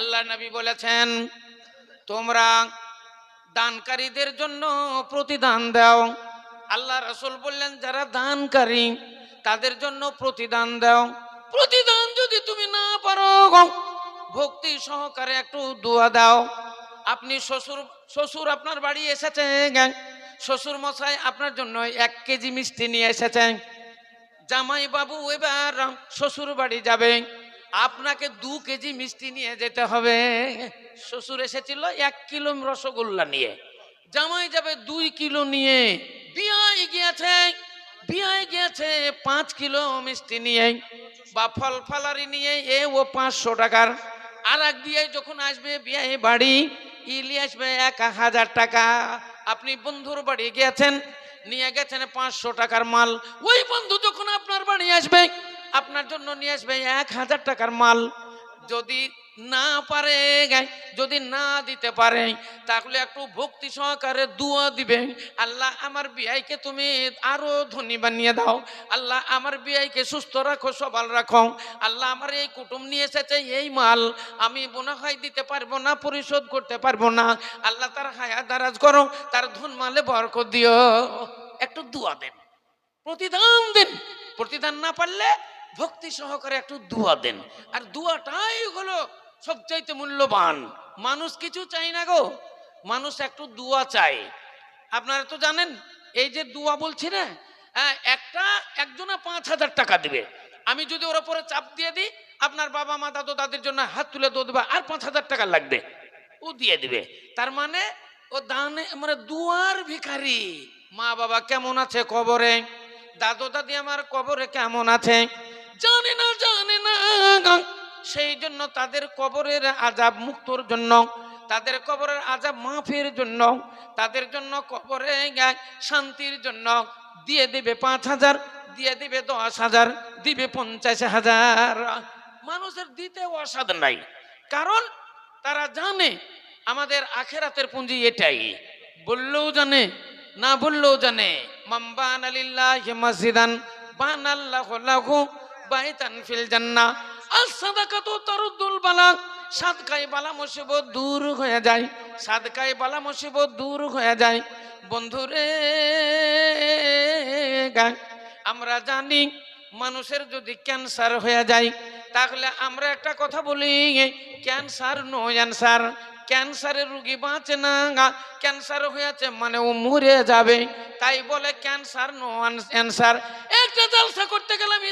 আল্লাহ নবী বলেছেন, তোমরা দানকারীদের জন্য প্রতিদান দাও। আল্লাহ রসুল বললেন, যারা দানকারী, তাদের জন্য প্রতিদান দাও। প্রতিদান যদি তুমি না পারো ভক্তি সহকারে একটু দোয়া দাও। আপনি শ্বশুর শ্বশুর আপনার বাড়ি এসেছে শ্বশুর মশাই আপনার জন্য এক কেজি মিষ্টি নিয়ে এসেছেন জামাই বাবু এবার শ্বশুর বাড়ি যাবে। আপনাকে দু কেজি মিষ্টি নিয়ে যেতে হবে। শ্বশুর এসেছিল এক কিলো রসগোল্লা নিয়ে। জামাই যাবে দুই কিলো নিয়ে। বিয়ায় গিয়েছে বিয়ায় গিয়েছে, পাঁচ কিলো মিষ্টি নিয়ে। বা ফল ফলারি নিয়ে, এ ও পাঁচশো টাকার। আর এক বিয়ে যখন আসবে বিয়ে বাড়ি, ইলি আসবে এক হাজার টাকা। আপনি বন্ধুর বাড়ি গিয়েছেন, নিয়ে গেছেন পাঁচশো টাকার মাল। ওই বন্ধু যখন আপনার বাড়ি আসবে আপনার জন্য নিয়ে আসবে এক হাজার টাকার মাল। যদি না পারে যদি না দিতে পারে, তাহলে একটু ভক্তি সহকারে দুয়া দিবে। আল্লাহ আমার বিয়াইকে তুমি আরও ধনী বানিয়ে দাও। আল্লাহ আমার বিয়াইকে সুস্থ রাখো, সবাল রাখো। আল্লাহ আমার এই কুটুম নিয়ে এসেছে এই মাল। আমি মনে হয় দিতে পারব না, পরিশোধ করতে পারব না। আল্লাহ তার হায়া দারাজ করো, তার ধন মালে বরকত দিও। একটু দুয়া দেন, প্রতিদান দিন। প্রতিদান না পারলে ভক্তি সহকারে একটু দুয়া দেন। আর দুয়াটাই হলো সবচাইতে মূল্যবান। মানুষ কিছু চাই না গো। মানুষ একটু দুয়া চায়। আপনারা তো জানেন এই যে দুয়া বলছি না হ্যাঁ, একটা একজনে পাঁচ হাজার টাকা দিবে। আমি যদি ওর উপরে চাপ দিয়ে দিই আপনার বাবা মা দাদু দাদির জন্য হাত তুলে দো দেবে আর পাঁচ হাজার টাকা লাগবে। ও দিয়ে দিবে। তার মানে ও দানে মানে দুয়ার ভিখারি। মা বাবা কেমন আছে কবরে দাদু দাদি আমার কবরে কেমন আছে? জানে না জানে না। সেই জন্য তাদের কবরের আজাব মুক্তর জন্য, তাদের কবরের আজাব মাফের জন্য, তাদের জন্য কবরে শান্তির জন্য দিয়ে দিবে পাঁচ হাজার, দিয়ে দিবে দশ হাজার, দিবে পঞ্চাশ হাজার। মানুষের দিতে অসাধ নাই, কারণ তারা জানে আমাদের আখেরাতের পুঁজি এটাই। বললেও জানে, না বললেও জানে মাম্বান আলিল্লাহ মসজিদান, বান আল্লাহ লাহু বালা। দূর হয়ে যায়। সাদকায় বালা মুসিবত দূর হয়ে যায়। বন্ধুরে আমরা জানি মানুষের যদি ক্যান্সার হয়ে যায়, তাহলে আমরা একটা কথা বলি, ক্যান্সার নো অ্যান্সার। ক্যান্সারের রুগী বাঁচে না ক্যান্সার হয়েছে মানে ও মরে যাবে। তাই বলে ক্যান্সার নো অ্যান্সার। একটা জলসা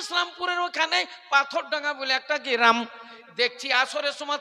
ইসলামপুরের ওখানে পাথরডাঙ্গা বলে একটা গ্রাম। দেখছি আসরের সময়